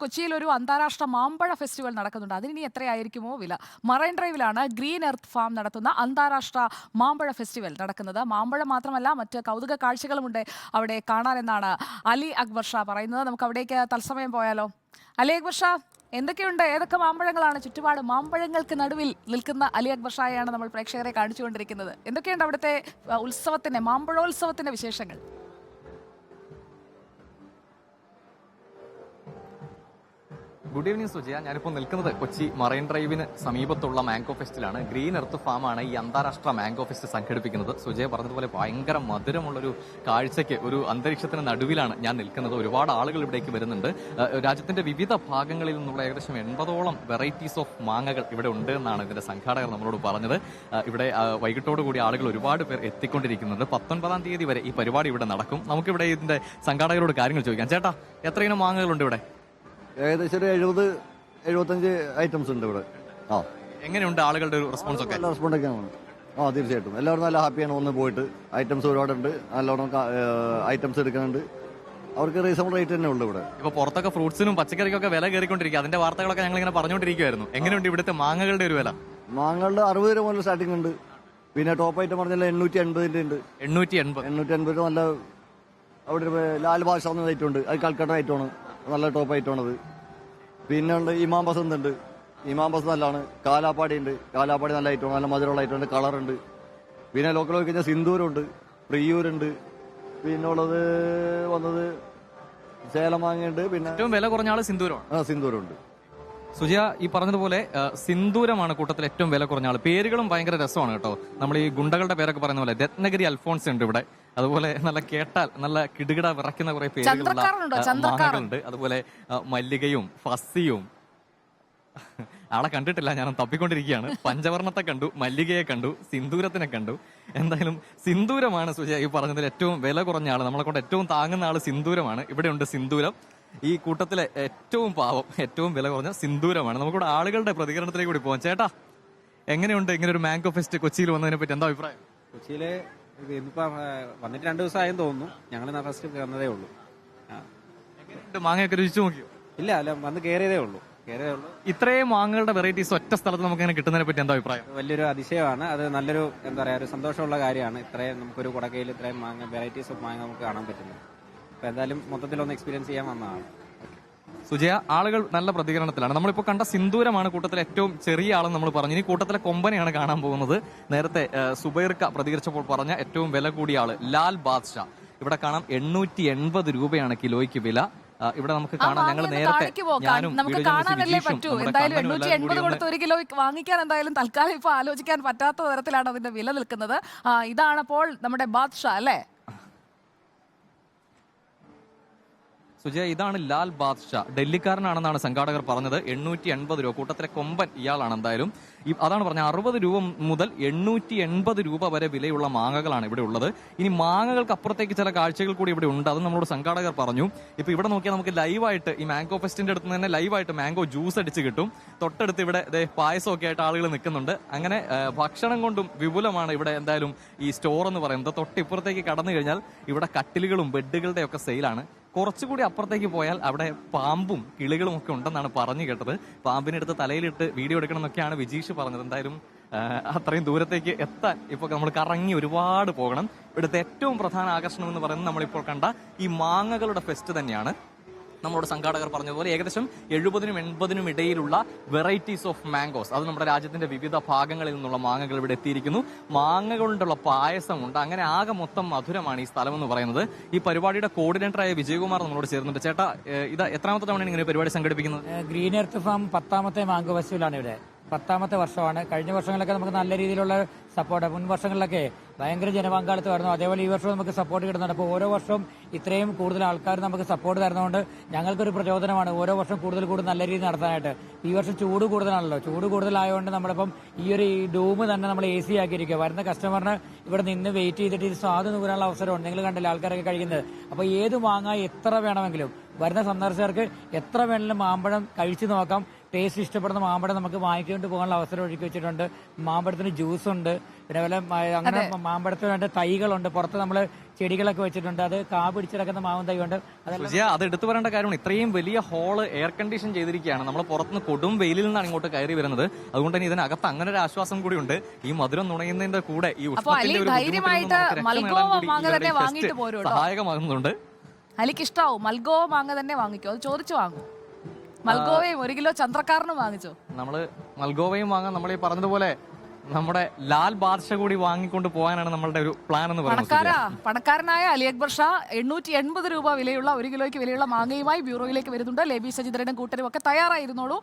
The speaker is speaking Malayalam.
കൊച്ചിയിൽ ഒരു അന്താരാഷ്ട്ര മാമ്പഴ ഫെസ്റ്റിവൽ നടക്കുന്നുണ്ട്. അതിനി എത്രയായിരിക്കുമോ വില. മറൈൻ ഡ്രൈവിലാണ് ഗ്രീൻ എർത്ത് ഫാം നടത്തുന്ന അന്താരാഷ്ട്ര മാമ്പഴ ഫെസ്റ്റിവൽ നടക്കുന്നത്. മാമ്പഴം മാത്രമല്ല മറ്റ് കൗതുക കാഴ്ചകളുമുണ്ട് അവിടെ കാണാനെന്നാണ് അലി അക്ബർ ഷാ പറയുന്നത്. നമുക്ക് അവിടേക്ക് തത്സമയം പോയാലോ? അലി അക്ബർ ഷാ എന്തൊക്കെയുണ്ട്? ഏതൊക്കെ മാമ്പഴങ്ങളാണ് ചുറ്റുപാട്? മാമ്പഴങ്ങൾക്ക് നടുവിൽ നിൽക്കുന്ന അലി അക്ബർ ഷായാണ് നമ്മൾ പ്രേക്ഷകരെ കാണിച്ചുകൊണ്ടിരിക്കുന്നത്. എന്തൊക്കെയുണ്ട് അവിടുത്തെ ഉത്സവത്തിന്റെ മാമ്പഴോത്സവത്തിന്റെ വിശേഷങ്ങൾ? Good evening Sujaya. ഞാനിപ്പോൾ നിൽക്കുന്നത് കൊച്ചി മറൈൻ ഡ്രൈവിന് സമീപത്തുള്ള മാംഗോ ഫെസ്റ്റിലാണ്. ഗ്രീൻ എർത്ത് ഫാമാണ് ഈ അന്താരാഷ്ട്ര മാംഗോ ഫെസ്റ്റ് സംഘടിപ്പിക്കുന്നത്. സുജയ പറഞ്ഞതുപോലെ ഭയങ്കര മധുരമുള്ളൊരു കാഴ്ചയ്ക്ക് ഒരു അന്തരീക്ഷത്തിന് നടുവിലാണ് ഞാൻ നിൽക്കുന്നത്. ഒരുപാട് ആളുകൾ ഇവിടേക്ക് വരുന്നുണ്ട്. രാജ്യത്തിന്റെ വിവിധ ഭാഗങ്ങളിൽ നിന്നുള്ള ഏകദേശം എൺപതോളം വെറൈറ്റീസ് ഓഫ് മാങ്ങകൾ ഇവിടെ ഉണ്ട് എന്നാണ് ഇതിന്റെ സംഘാടകർ നമ്മളോട് പറഞ്ഞത്. ഇവിടെ കൂടി ആളുകൾ ഒരുപാട് പേർ എത്തിക്കൊണ്ടിരിക്കുന്നുണ്ട്. പത്തൊൻപതാം തീയതി വരെ ഈ പരിപാടി ഇവിടെ നടക്കും. നമുക്കിവിടെ ഇതിന്റെ സംഘാടകരോട് കാര്യങ്ങൾ ചോദിക്കാം. ചേട്ടാ എത്ര മാങ്ങകളുണ്ട് ഇവിടെ? ഏകദേശം ഒരു എഴുപത് എഴുപത്തഞ്ച് ഐറ്റംസ് ഉണ്ട് ഇവിടെ. ആ. എങ്ങനെയുണ്ട് ആളുകളുടെ ഒരു റെസ്പോൺസ് ഒക്കെ? നല്ല റെസ്പോണ്ട് ഒക്കെയാണ് ആ തീർച്ചയായിട്ടും. എല്ലാവരും നല്ല ഹാപ്പിയാണ് ഒന്ന് പോയിട്ട്. ഐറ്റംസ് ഒരുപാടുണ്ട് നല്ലോണം ഐറ്റംസ് എടുക്കുന്നുണ്ട്. അവർക്ക് റീസണബിൾ റേറ്റ് തന്നെ ഉള്ളു ഇവിടെ. ഇപ്പൊ പുറത്തൊക്കെ ഫ്രൂട്ട്സിനും പച്ചക്കറിക്കൊക്കെ വില കയറിക്കൊണ്ടിരിക്കുക. അതിന്റെ വാർത്തകളൊക്കെ ഞങ്ങൾ ഇങ്ങനെ പറഞ്ഞുകൊണ്ടിരിക്കുവായിരുന്നു. എങ്ങനെയുണ്ട് ഇവിടുത്തെ മാങ്ങകളുടെ ഒരു വില? മാങ്ങകളുടെ അറുപത് രൂപ മുതൽ സ്റ്റാർട്ടിംഗ് ഉണ്ട്. പിന്നെ ടോപ്പ് ഐറ്റം പറഞ്ഞാൽ എണ്ണൂറ്റി എൺപതിന്റെ ഉണ്ട്. എണ്ണൂറ്റി എൺപത് എണ്ണൂറ്റി എൺപത് രൂപ നല്ല അവിടെ ലാൽ ഭാഷ എന്ന ഐറ്റം ഉണ്ട്. അത് കൽക്കട്ട ഐറ്റമാണ് നല്ല ടോപ്പ് ഐറ്റമാണത് അത് പിന്നെ ഉണ്ട് ഇമാം ബസന്ത് ഉണ്ട്. ഇമാം ബസ് നല്ലതാണ് കാലാപ്പാടി ഉണ്ട്. കാലാപ്പാടി നല്ല ഐറ്റം നല്ല മധുരമുള്ള ഐറ്റം ഉണ്ട്. കളർ ഉണ്ട്. പിന്നെ ലോക്കൽ പോയി കഴിഞ്ഞാൽ സിന്ദൂരുണ്ട് പ്രിയൂരുണ്ട് പിന്നെ ഉള്ളത് വന്നത് മാങ്ങയുണ്ട് പിന്നെ ഏറ്റവും വില കുറഞ്ഞ ആൾ സിന്ദൂരമാണ്. ആ സിന്ദൂരുണ്ട് സുജ ഈ പറഞ്ഞതുപോലെ സിന്ദൂരമാണ് കൂട്ടത്തിൽ ഏറ്റവും വില കുറഞ്ഞ ആൾ. പേരുകളും ഭയങ്കര രസമാണ് കേട്ടോ. നമ്മൾ ഈ ഗുണ്ടകളുടെ പേരൊക്കെ പറയുന്ന പോലെ രത്നഗിരി അൽഫോൺസ് ഉണ്ട് ഇവിടെ. അതുപോലെ നല്ല കേട്ടാൽ നല്ല കിടുകിട വിറയ്ക്കുന്ന കുറെ പേരുകളുള്ള. മാങ്ങകളുണ്ട്. അതുപോലെ മല്ലികയും ഫസ്സിയും. ആളെ കണ്ടിട്ടില്ല ഞാൻ തപ്പിക്കൊണ്ടിരിക്കുകയാണ്. പഞ്ചവർണത്തെ കണ്ടു മല്ലികയെ കണ്ടു സിന്ദൂരത്തിനെ കണ്ടു. എന്തായാലും സിന്ദൂരമാണ് സുജയ ഈ പറഞ്ഞതിൽ ഏറ്റവും വില കുറഞ്ഞ ആൾ. നമ്മളെ കൊണ്ട് ഏറ്റവും താങ്ങുന്ന ആൾ സിന്ദൂരമാണ്. ഇവിടെയുണ്ട് സിന്ദൂരം. ഈ കൂട്ടത്തിലെ ഏറ്റവും പാവം ഏറ്റവും വില കുറഞ്ഞ സിന്ദൂരമാണ്. നമുക്കിവിടെ ആളുകളുടെ പ്രതികരണത്തിലേക്ക് കൂടി പോകാം ചേട്ടാ എങ്ങനെയുണ്ട്? ഇങ്ങനെ ഒരു മാംഗോ ഫെസ്റ്റ് കൊച്ചിയിൽ വന്നതിനെ പറ്റി എന്താ അഭിപ്രായം? കൊച്ചിയിലെ ഇത് ഇന്നിപ്പോ ആ, വന്നിട്ട് രണ്ടു ദിവസമായെന്ന് തോന്നുന്നു. ഞങ്ങൾ ഫസ്റ്റ് കയറുന്നതേ ഉള്ളൂ. മാങ്ങയൊക്കെ രുചിച്ചു നോക്കിയോ? ഇല്ല അല്ല വന്ന് കയറിയതേ ഉള്ളൂ. കയറിയതേ ഉള്ളൂ. ഇത്രയും മാങ്ങകളുടെ വെറൈറ്റീസ് ഒറ്റ സ്ഥലത്ത് നമുക്ക് ഇങ്ങനെ കിട്ടുന്നതിനെ പറ്റി എന്താ അഭിപ്രായം? വലിയൊരു അതിശയമാണ്. അത് നല്ലൊരു എന്താ പറയാ ഒരു സന്തോഷമുള്ള കാര്യമാണ്. ഇത്രയും നമുക്കൊരു കുടക്കയിൽ ഇത്രയും മാങ്ങ വെറൈറ്റീസ് ഓഫ് മാങ്ങ നമുക്ക് കാണാൻ പറ്റുന്നത്. അപ്പൊ എന്തായാലും മൊത്തത്തിലൊന്ന് എക്സ്പീരിയൻസ് ചെയ്യാൻ വന്നതാണ്. സുജയ ആളുകൾ നല്ല പ്രതികരണത്തിലാണ്. നമ്മളിപ്പോൾ കണ്ട സിന്ദൂരമാണ് കൂട്ടത്തിലെ ഏറ്റവും ചെറിയ ആളെന്ന് നമ്മൾ പറഞ്ഞു. ഇനി കൂട്ടത്തിലെ കൊമ്പനെയാണ് കാണാൻ പോകുന്നത്. നേരത്തെ സുബൈർക്ക പ്രതികരിച്ചപ്പോൾ പറഞ്ഞ ഏറ്റവും വില കൂടിയ ആൾ ലാൽ ബാദ്ഷാ. ഇവിടെ കാണാം എണ്ണൂറ്റി എൺപത് രൂപയാണ് കിലോയ്ക്ക് വില. ഇവിടെ നമുക്ക് കാണാം. ഞങ്ങൾ നേരത്തെ ഞാനും നമുക്ക് കാണാനല്ലേ പറ്റൂ. എന്തായാലും എണ്ണൂറ്റി എൺപത് കൂടി കൊടുത്ത് ഒരു കിലോ വാങ്ങിക്കാൻ എന്തായാലും തൽക്കാലം ഇപ്പൊ ആലോചിക്കാൻ പറ്റാത്ത തരത്തിലാണ് അതിന്റെ വില നിൽക്കുന്നത്. ഇതാണ് അപ്പോൾ നമ്മുടെ ബാദ്ഷാ അല്ലേ? സുജയ ഇതാണ് ലാൽ ബാദ്ഷാ. ഡൽഹിക്കാരനാണെന്നാണ് സംഘാടകർ പറഞ്ഞത്. എണ്ണൂറ്റി എൺപത് രൂപ. കൂട്ടത്തിലെ കൊമ്പൻ ഇയാളാണ് എന്തായാലും. അതാണ് പറഞ്ഞത്. അറുപത് രൂപ മുതൽ എണ്ണൂറ്റി എൺപത് രൂപ വരെ വിലയുള്ള മാങ്ങകളാണ് ഇവിടെ ഉള്ളത്. ഇനി മാങ്ങകൾക്ക് അപ്പുറത്തേക്ക് ചില കാഴ്ചകൾ കൂടി ഇവിടെ ഉണ്ട്. അത് നമ്മളോട് സംഘാടകർ പറഞ്ഞു. ഇപ്പൊ ഇവിടെ നോക്കിയാൽ നമുക്ക് ലൈവായിട്ട് ഈ മാംഗോ ഫെസ്റ്റിന്റെ അടുത്ത് തന്നെ ലൈവായിട്ട് മാംഗോ ജ്യൂസ് അടിച്ച് കിട്ടും. തൊട്ടടുത്ത് ഇവിടെ പായസമൊക്കെ ആയിട്ട് ആളുകൾ നിൽക്കുന്നുണ്ട്. അങ്ങനെ ഭക്ഷണം കൊണ്ടും വിപുലമാണ് ഇവിടെ എന്തായാലും ഈ സ്റ്റോർ എന്ന് പറയുന്നത്. തൊട്ടിപ്പുറത്തേക്ക് കടന്നു കഴിഞ്ഞാൽ ഇവിടെ കട്ടിലുകളും ബെഡുകളുടെ ഒക്കെ സെയിലാണ് കുറച്ചുകൂടി അപ്പുറത്തേക്ക് പോയാൽ അവിടെ പാമ്പും കിളികളും ഒക്കെ ഉണ്ടെന്നാണ് പറഞ്ഞു കേട്ടത്. പാമ്പിനെടുത്ത് തലയിലിട്ട് വീഡിയോ എടുക്കണം എന്നൊക്കെയാണ് വിജീഷ് പറഞ്ഞത്. എന്തായാലും അത്രയും ദൂരത്തേക്ക് എത്താൻ ഇപ്പൊ നമ്മൾ കറങ്ങി ഒരുപാട് പോകണം. ഇവിടുത്തെ ഏറ്റവും പ്രധാന ആകർഷണം എന്ന് പറയുന്നത് നമ്മളിപ്പോൾ കണ്ട ഈ മാങ്ങകളുടെ ഫെസ്റ്റ് തന്നെയാണ്. നമ്മളോട് സംഘാടകർ പറഞ്ഞതുപോലെ ഏകദേശം എഴുപതിനും എൺപതിനും ഇടയിലുള്ള വെറൈറ്റീസ് ഓഫ് മാംഗോസ് അത് നമ്മുടെ രാജ്യത്തിന്റെ വിവിധ ഭാഗങ്ങളിൽ നിന്നുള്ള മാങ്ങകൾ ഇവിടെ എത്തിയിരിക്കുന്നു. മാങ്ങ കൊണ്ടുള്ള പായസമുണ്ട്. അങ്ങനെ ആകെ മൊത്തം മധുരമാണ് ഈ സ്ഥലം എന്ന് പറയുന്നത്. ഈ പരിപാടിയുടെ കോർഡിനേറ്ററായ വിജയകുമാർ നമ്മളോട് ചേർന്നുണ്ട് ചേട്ടാ ഇത് എത്രാമത്തെ തവണയാണ് ഇങ്ങനെ പരിപാടി സംഘടിപ്പിക്കുന്നത്? ഗ്രീൻ എർത്ത് ഫാം പത്താമത്തെ മാംഗോ ഫെസ്റ്റിവലാണ് ഇവിടെ. പത്താമത്തെ വർഷമാണ്. കഴിഞ്ഞ വർഷങ്ങളിലൊക്കെ നമുക്ക് നല്ല രീതിയിലുള്ള സപ്പോർട്ട് മുൻ വർഷങ്ങളിലൊക്കെ ഭയങ്കര ജനപങ്കാളിത്തമായിരുന്നു അതേപോലെ ഈ വർഷവും നമുക്ക് സപ്പോർട്ട് കിട്ടുന്നുണ്ട്. അപ്പോൾ ഓരോ വർഷവും ഇത്രയും കൂടുതൽ ആൾക്കാർ നമുക്ക് സപ്പോർട്ട് തരുന്നതുകൊണ്ട് ഞങ്ങൾക്കൊരു പ്രചോദനമാണ് ഓരോ വർഷം കൂടുതൽ കൂടുതൽ നല്ല രീതിയിൽ നടത്താനായിട്ട്. ഈ വർഷം ചൂട് കൂടുതലാണല്ലോ. ചൂട് കൂടുതലായതുകൊണ്ട് നമ്മളിപ്പം ഈ ഒരു ഡൂം തന്നെ നമ്മൾ എ സി ആക്കിയിരിക്കുക വരുന്ന കസ്റ്റമറിന് ഇവിടെ നിന്ന് വെയിറ്റ് ചെയ്തിട്ട് ഇത് സ്വാദ് നൂകാനുള്ള അവസരമുണ്ട്. നിങ്ങൾ കണ്ടില്ല ആൾക്കാരൊക്കെ കഴിക്കുന്നത്. അപ്പോൾ ഏത് മാങ്ങ എത്ര വേണമെങ്കിലും വരുന്ന സന്ദർശകർക്ക് എത്ര വേണമെങ്കിലും മാമ്പഴം കഴിച്ചു നോക്കാം. ടേസ്റ്റ് ഇഷ്ടപ്പെടുന്ന മാമ്പഴം നമുക്ക് വാങ്ങിക്കൊണ്ട് പോകാനുള്ള അവസരം ഒരുക്കി വെച്ചിട്ടുണ്ട്. മാമ്പഴത്തിന് ജ്യൂസ് ഉണ്ട്. പിന്നെ വല്ല അങ്ങനെ മാമ്പഴത്തിന് വേണ്ട തൈകളുണ്ട്. പുറത്ത് നമ്മൾ ചെടികളൊക്കെ വെച്ചിട്ടുണ്ട്. അത് കാ പിടിച്ചിടക്കുന്ന മാവും തൈ ഉണ്ട് അത് എടുത്തു പറയേണ്ട കാര്യമാണ്. ഇത്രയും വലിയ ഹോൾ എയർ കണ്ടീഷൻ ചെയ്തിരിക്കുകയാണ്. നമ്മൾ പുറത്തുനിന്ന് കൊടും വെയിലിൽ നിന്നാണ് ഇങ്ങോട്ട് കയറി വരുന്നത്. അതുകൊണ്ട് തന്നെ ഇതിനകത്ത് അങ്ങനെ ഒരു ആശ്വാസം കൂടി ഉണ്ട് ഈ മധുരം നുണയുന്നതിന്റെ കൂടെ ഈ. സഹായകമാകുന്നുണ്ട്. അലിക്ക് ഇഷ്ടാവും. മൽഗോവ മാങ്ങ തന്നെ വാങ്ങിക്കോ. അത് ചോദിച്ചു വാങ്ങും. മൽഗോവയും ഒരു കിലോ ചന്ദ്രക്കാരനും വാങ്ങിച്ചോ. നമ്മൾ മൽഗോവയും വാങ്ങാൻ നമ്മൾ ഈ പറഞ്ഞതുപോലെ നമ്മുടെ ലാൽ ബാദ്ഷ കൂടി വാങ്ങിക്കൊണ്ട് പോകാനാണ് നമ്മളുടെ ഒരു പ്ലാൻ എന്ന് പറയുന്നത്. പണക്കാരാ. പണക്കാരനായ അലി അക്ബർ ഷാ എണ്ണൂറ്റി എൺപത് രൂപ വിലയുള്ള ഒരു കിലോയ്ക്ക് വിലയുള്ള മാങ്ങയുമായി ബ്യൂറോയിലേക്ക് വരുന്നുണ്ട്. ലേബി സജിന്ദ്രനും കൂട്ടരും ഒക്കെ തയ്യാറായിരുന്നോളൂ.